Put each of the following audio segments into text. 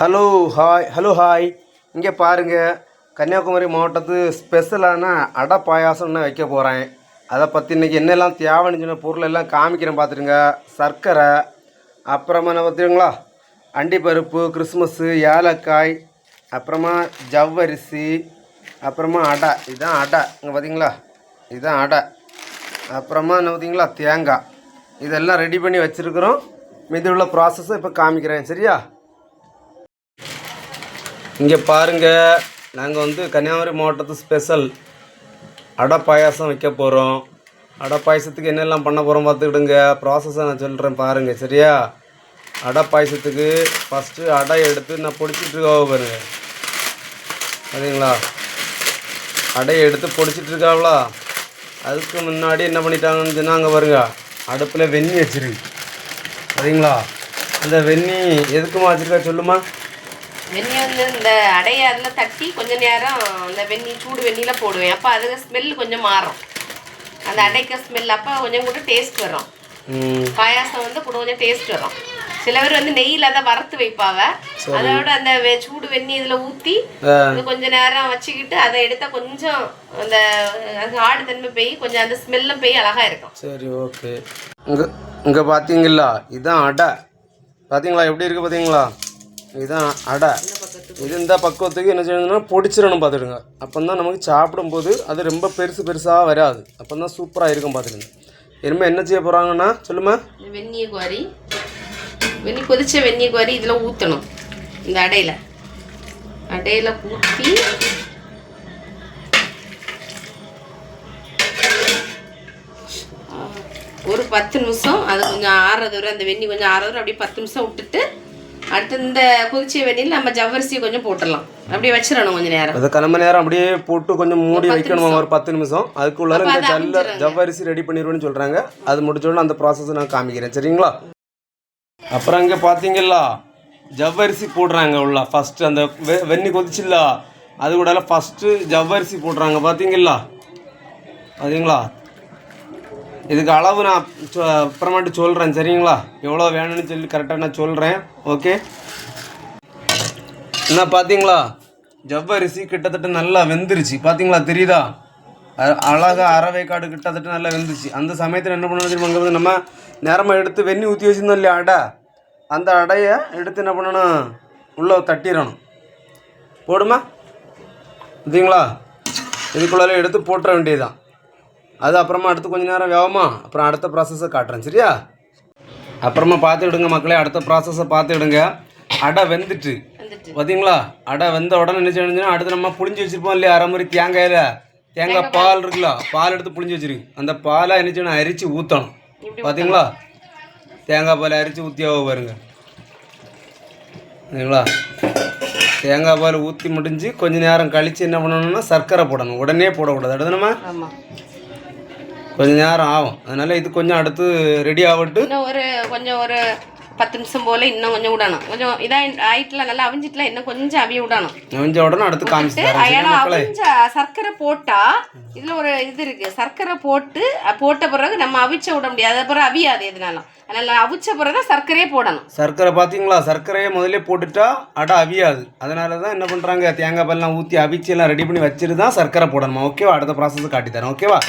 Hello hi hello hi. இங்கே பாருங்கள் கன்னியாகுமரி மாவட்டத்து ஸ்பெஷலான அடை பாயாசம்னு வைக்க போகிறேன் அதை பற்றி இன்றைக்கி என்னெல்லாம் தேவைன்னு சொன்ன பொருள் எல்லாம் காமிக்கிறேன் பார்த்துருங்க சர்க்கரை அப்புறமா என்ன பார்த்துருங்களா அண்டிப்பருப்பு கிறிஸ்மஸ்ஸு ஏலக்காய் அப்புறமா ஜவ்வரிசி அப்புறமா அடை. இதுதான் அடை. இங்கே பார்த்தீங்களா இதுதான் அடை. அப்புறமா என்ன பார்த்தீங்களா தேங்காய். இதெல்லாம் ரெடி பண்ணி வச்சுருக்குறோம். மீதி உள்ள ப்ராசஸும் இப்போ காமிக்கிறேன். சரியா? இங்கே பாருங்கள் நாங்கள் வந்து கன்னியாகுமரி மாவட்டத்து ஸ்பெஷல் அடை பாயாசம் வைக்க போகிறோம் அடை பாயசத்துக்கு என்னெல்லாம் பண்ண போகிறோம் பார்த்துக்கிடுங்க. ப்ராசஸை நான் சொல்கிறேன் பாருங்கள் சரியா? அடை பாயசத்துக்கு ஃபஸ்ட்டு அடை எடுத்து நான் பொடிச்சிட்டு பாருங்கள் பாருங்க. சரிங்களா? அடையை எடுத்து பொடிச்சிட்டுருக்காவளா அதுக்கு முன்னாடி என்ன பண்ணிட்டாங்கன்னு சொன்னால் அங்கே பாருங்க. அடுப்பில் வெந்நி வச்சிருக்கு. சரிங்களா? அந்த வெந்நி எதுக்குமா வச்சுருக்கா சொல்லுமா? வெந்நி வந்து இந்த அடைய அதில் தட்டி கொஞ்ச நேரம் இந்த வெந்நி சூடு வெந்நியில் போடுவேன். அப்போ அது ஸ்மெல் கொஞ்சம் மாறும். அந்த அடைக்க ஸ்மெல் அப்போ கொஞ்சம் கூட டேஸ்ட் வரும். பாயாசம் வந்து கூட கொஞ்சம் டேஸ்ட் வரும். சில பேர் வந்து நெய்யில் அதை வறுத்து வைப்பாவ அதோட அந்த வெ- சூடு வெந்நி இதில் ஊற்றி கொஞ்ச நேரம் வச்சுக்கிட்டு அதை எடுத்தால் கொஞ்சம் அந்த ஆடு தன்மை போய் கொஞ்சம் அந்த ஸ்மெல்லும் போய் அழகா இருக்கும். சரி ஓகே இங்கே இங்கே பார்த்தீங்களா இதுதான் அடை. பார்த்தீங்களா எப்படி இருக்குது பார்த்தீங்களா இதுதான் அடை. இது இந்த பக்குவத்துக்கு என்ன செய்யணும்னா பொடிச்சிடணும் பார்த்துடுங்க. அப்போ தான் நமக்கு சாப்பிடும்போது அது ரொம்ப பெருசு பெருசாக வராது. அப்போ தான் சூப்பராக இருக்கும் பார்த்துடுங்க. இனிமேல் என்ன செய்ய போகிறாங்கன்னா சொல்லுமா வெந்நிய குவாரி. வெந்நி கொதிச்ச வெந்நிய குவாரி இதில் ஊற்றணும் இந்த அடையில். அடையில் ஊற்றி ஒரு பத்து நிமிஷம் அது கொஞ்சம் ஆறுறது வரை அந்த வெந்நி கொஞ்சம் ஆறுறது அப்படியே பத்து நிமிஷம் விட்டுட்டு அடுத்து இந்த கொதிச்ச வெந்நியில் நம்ம ஜவ்வரிசியை கொஞ்சம் போட்டுடலாம். அப்படியே வச்சிடணும் கொஞ்சம் நேரம். அதை கிளம்ப நேரம் அப்படியே போட்டு கொஞ்சம் மூடி வைக்கணுமா ஒரு பத்து நிமிஷம். அதுக்குள்ளார இந்த ஜல்ல ஜவ்வரிசி ரெடி பண்ணிடுவேன்னு சொல்கிறாங்க அது முடிச்ச உடனே அந்த ப்ராசஸை நான் காமிக்கிறேன். சரிங்களா? அப்புறம் இங்கே பார்த்தீங்களா ஜவ்வரிசி போடுறாங்க உள்ள. ஃபஸ்ட்டு அந்த வெ வெந்நி கொதிச்சில்ல? அது கூட ஃபஸ்ட்டு ஜவ்வரிசி போடுறாங்க. பார்த்தீங்களா பார்த்தீங்களா இதுக்கு அளவு நான் சொ- அப்புறமாட்டு சொல்கிறேன் சரிங்களா? எவ்வளோ வேணும்னு சொல்லி கரெக்டாக நான் சொல்கிறேன் ஓகே என்ன பார்த்தீங்களா ஜவ்வரிசி கிட்டத்தட்ட நல்லா வெந்துருச்சு. பார்த்தீங்களா தெரியுதா? அழகாக அழகா காடு கிட்டத்தட்ட நல்லா வெந்துருச்சு. அந்த சமயத்தில் என்ன பண்ணணும் தெரியுமா வந்து நம்ம நேரமாக எடுத்து வெந்நி ஊற்றி வச்சிருந்தோம் இல்லையா அடை? அந்த அடையை எடுத்து என்ன பண்ணணும்? உள்ளே தட்டிடணும். போடுமா? பார்த்தீங்களா இதுக்குள்ளால எடுத்து போட்டுற வேண்டியதுதான். அது அப்புறமா அடுத்து கொஞ்ச நேரம் வேகமா அப்புறம் அடுத்த ப்ராசஸை காட்டுறேன் சரியா? அப்புறமா பார்த்துக்கிடுங்க மக்களே அடுத்த ப்ராசஸை பார்த்துக்கிடுங்க. அடை வெந்துட்டு. பார்த்தீங்களா அடை வெந்த உடனே என்ன செய்யணும்னா அடுத்து நம்ம புளிஞ்சு வச்சிருப்போம் இல்லையா அரை மாதிரி தேங்காயில்? தேங்காய் பால் இருக்குல்ல பால் எடுத்து புளிஞ்சு வச்சிருக்கு அந்த பாலை என்ன செய்யணும்? அரிச்சு ஊற்றணும் பார்த்தீங்களா தேங்காய் பால் அரிச்சு ஊற்றியாவோ பாருங்க. சரிங்களா தேங்காய் பால் ஊற்றி முடிஞ்சு கொஞ்ச நேரம் கழித்து என்ன பண்ணணும்னா சர்க்கரை போடணும். உடனே போடக்கூடாது. அடுத்து நம்ம கொஞ்ச நேரம் ஆகும். அதனால இது கொஞ்சம் அடுத்து ரெடி ஆகட்டு. இன்னும் ஒரு கொஞ்சம் ஒரு பத்து நிமிஷம் போல இன்னும் கொஞ்சம் விடணும். கொஞ்சம் இதாக ஆயிட்டுல நல்லா அவிஞ்சிட்டுல இன்னும் கொஞ்சம் அவிய விடணும். கொஞ்சம் உடனே அடுத்து காமிச்சு தரேன் சரியா ஏன்னா அவிஞ்ச சர்க்கரை போட்டா இதுல ஒரு இது இருக்கு. சர்க்கரை போட்டு போட்ட பிறகு நம்ம அவிச்ச விட முடியாது. அது பிறகு அவியாது எதுனாலும். அதனால அவிச்ச பிறகு தான் சர்க்கரையே போடணும். சர்க்கரை பார்த்தீங்களா சர்க்கரையை முதல்ல போட்டுட்டா அடை அவியாது. அதனால தான் என்ன பண்ணுறாங்க தேங்காய் பால்லாம் ஊற்றி அவிச்சு எல்லாம் ரெடி பண்ணி வச்சுட்டு தான் சர்க்கரை போடணுமா? ஓகேவா அடுத்த ப்ராசஸ் காட்டி தரேன் ஓகேவா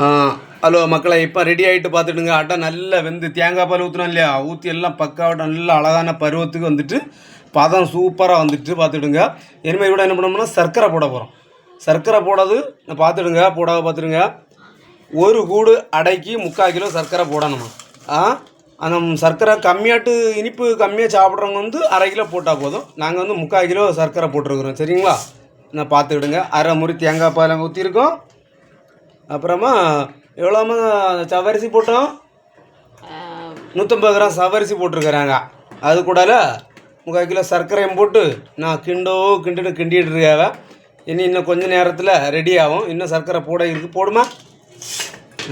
ஹலோ மக்களை இப்போ ரெடி ஆகிட்டு பார்த்துடுங்க அடை நல்லா வெந்து தேங்காய் பால் ஊற்றினோம் இல்லையா? ஊற்றி எல்லாம் பக்காவோட நல்ல அழகான பருவத்துக்கு வந்துட்டு பதம் சூப்பராக வந்துட்டு பார்த்துடுங்க இனிமேல் கூட என்ன பண்ணோம்னா சர்க்கரை போட போகிறோம் சர்க்கரை போடாது பார்த்துடுங்க போடாத பார்த்துடுங்க ஒரு கூடு அடைக்கி முக்கால் கிலோ சர்க்கரை போடணுமா? ஆ அந்த சர்க்கரை கம்மியாட்டு இனிப்பு கம்மியாக சாப்பிட்றவங்க வந்து அரை கிலோ போட்டால் போதும். நாங்கள் வந்து முக்கால் கிலோ சர்க்கரை போட்டிருக்கிறோம். சரிங்களா? நான் பார்த்துக்கிடுங்க. அரை முறி தேங்காய் பால் ஊற்றிருக்கோம் அப்புறமா எவ்வளோமா சவரிசி போட்டோம்? நூற்றம்பது கிராம் சவரிசி போட்டிருக்கிறாங்க. அது கூடல முக்கால் கிலோ சர்க்கரையும் போட்டு நான் கிண்டோ கிண்டுன்னு கிண்டிட்டு இருக்காவ இனி இன்னும் கொஞ்ச நேரத்தில் ரெடி ஆகும். இன்னும் சர்க்கரை போட இருக்குது போடுமா?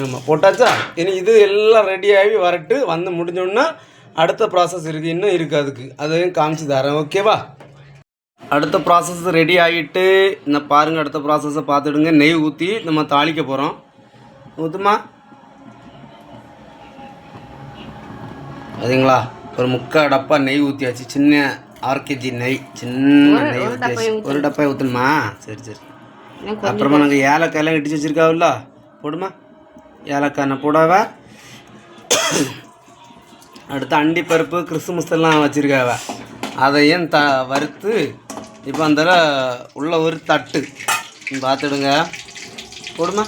ஆமாம் போட்டாச்சா? இனி இது எல்லாம் ரெடி ஆகி வரட்டு. வந்து முடிஞ்சோன்னா அடுத்த ப்ராசஸ் இருக்குது இன்னும் இருக்குது அதுக்கு. அதையும் காமிச்சு தரேன். ஓகேவா அடுத்த ப்ராசஸ் ரெடி ஆகிட்டு இந்த பாருங்கள் அடுத்த ப்ராசஸை பார்த்துடுங்க. நெய் ஊற்றி நம்ம தாளிக்க போகிறோம் ஊற்றுமா அதுங்களா ஒரு முக்கால் டப்பா நெய் ஊற்றியாச்சு சின்ன ஆறு கேஜி நெய். சின்ன நெய் ஊற்றியாச்சு ஒரு டப்பா ஊற்றணுமா சரி சரி. அப்புறமா நாங்கள் ஏலக்காயெல்லாம் இடிச்சு வச்சிருக்காவில்ல? போடுமா? ஏலக்காய் நான் போடாவ. அடுத்து அண்டிப்பருப்பு கிறிஸ்துமஸ் எல்லாம் வச்சுருக்காவ. அதையும் த வறுத்து இப்போ அந்த உள்ள ஒரு தட்டு. பார்த்துடுங்க. போடுமா?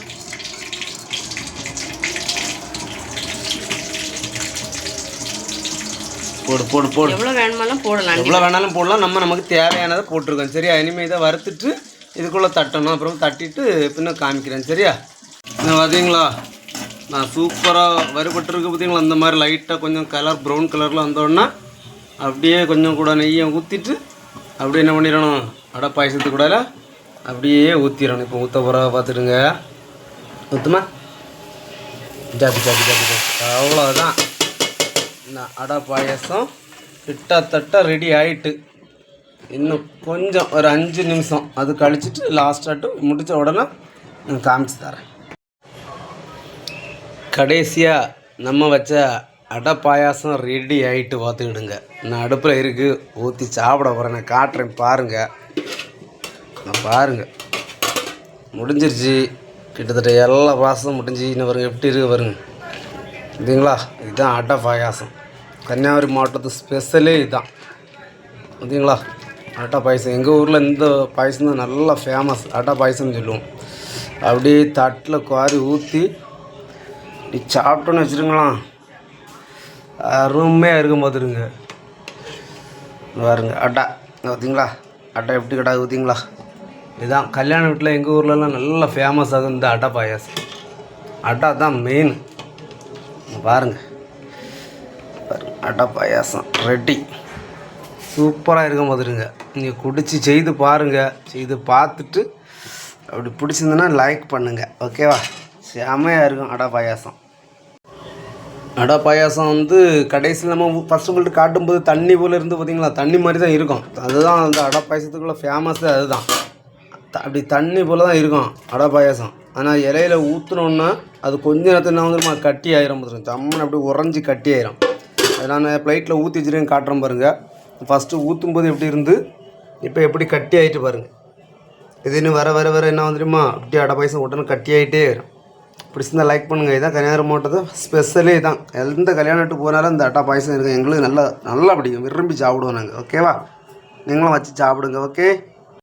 போடு போடு போடு. எவ்வளோ வேணுமாலும் போடலாம். எவ்வளோ வேணாலும் போடலாம். நம்ம நமக்கு தேவையானதை போட்டிருக்கோம். சரியா? இனிமேல் இதை வறுத்துட்டு இதுக்குள்ளே தட்டணும். அப்புறம் தட்டிட்டு பின்ன காமிக்கிறேன். சரியா? பார்த்தீங்களா நான் சூப்பராக வறுபட்டுருக்கு பார்த்தீங்களா அந்த மாதிரி லைட்டாக கொஞ்சம் கலர் ப்ரௌன் கலரில் வந்தோடனே அப்படியே கொஞ்சம் கூட நெய்யை ஊற்றிட்டு அப்படியே என்ன பண்ணிடணும்? அடை பாயசத்துக்கு கூட அப்படியே ஊற்றிடணும் இப்போ ஊற்ற போகிற பார்த்துடுங்க. ஊற்றுமா ஜாதி ஜாதி ஜாதி ஜாதி. அவ்வளோதான் இந்த அடை பாயசம் கிட்டத்தட்ட ரெடி ஆயிட்டு. இன்னும் கொஞ்சம் ஒரு அஞ்சு நிமிஷம். அது கழிச்சிட்டு லாஸ்ட்டாட்டு முடித்த உடனே நான் காமிச்சு தரேன். கடைசியாக நம்ம வச்ச அடை பாயாசம் ரெடி ஆகிட்டு பார்த்துக்கிடுங்க. நான் அடுப்பில் இருக்குது ஊற்றி சாப்பிட போகிறேன் நான் காட்டுறேன் பாருங்கள் நான் பாருங்கள் முடிஞ்சிருச்சு. கிட்டத்தட்ட எல்லா பாசமும் முடிஞ்சு. இன்னும் பாருங்க எப்படி இருக்கு பாருங்க. இதுங்களா? இதுதான் அடை பாயாசம் கன்னியாகுமரி மாவட்டத்து ஸ்பெஷலே இதுதான். பார்த்தீங்களா அட்டா பாயசம் எங்கள் ஊரில் இந்த பாயசம் தான் நல்லா ஃபேமஸ் அட்டா பாயசம்னு சொல்லுவோம். அப்படியே தட்டில் குவாரி ஊற்றி இப்படி சாப்பிட்டோன்னு வச்சுருங்களேன் அருமையாக இருக்கும் பார்த்துருங்க பாருங்க அட்டா. பார்த்தீங்களா அட்டா எப்படி கடா ஊற்றிங்களா இதுதான் கல்யாண வீட்டில் எங்கள் ஊர்லலாம் நல்லா ஃபேமஸ் ஆகும் இந்த அட்டா பாயாசம். அட்டா தான் மெயின் பாருங்கள் பாருங்க. அட்டா பாயாசம் ரெட்டி சூப்பராக இருக்கும் பார்த்துருங்க நீங்கள் குடித்து செய்து பாருங்கள் செய்து பார்த்துட்டு அப்படி பிடிச்சிருந்தனா லைக் பண்ணுங்கள் ஓகேவா செமையாக இருக்கும் அடா பாயாசம். அடை பாயாசம் வந்து கடைசியில் நம்ம ஃபஸ்ட்டு உங்கள்கிட்ட காட்டும்போது தண்ணி போல் இருந்து பார்த்தீங்களா? தண்ணி மாதிரி தான் இருக்கும். அதுதான் அந்த அடை பாயசத்துக்குள்ளே ஃபேமஸே அதுதான். அப்படி தண்ணி போல் தான் இருக்கும் அடை பாயாசம். ஆனால் இலையில ஊற்றுனோன்னா அது கொஞ்ச நேரத்தில் என்ன வந்துருமா? கட்டி ஆயிரும் பார்த்துருங்க தம்மன் அப்படி உறைஞ்சி கட்டி ஆயிரும். அது நான் ப்ளைட்டில் ஊற்றி வச்சுருக்கேன் காட்டுறேன் பாருங்கள் ஃபஸ்ட்டு ஊற்றும்போது எப்படி இருந்து இப்போ எப்படி கட்டி ஆகிட்டு பாருங்கள் இது இன்னும் வர வர வர என்ன வந்துடுமா அப்படியே அடை பாயசம் உடனே கட்டி ஆகிட்டே வரும். பிடிச்சிருந்தா லைக் பண்ணுங்கள் இதான் கன்னியாகுமரி மாவட்டத்து ஸ்பெஷலே தான் எந்த கல்யாணத்துக்கு போனாலும் இந்த அட்டா பாயசம் இருக்கும் எங்களுக்கு நல்லா நல்லா பிடிக்கும். விரும்பி சாப்பிடுவோம் நாங்கள் ஓகேவா நீங்களும் வச்சு சாப்பிடுங்க. ஓகே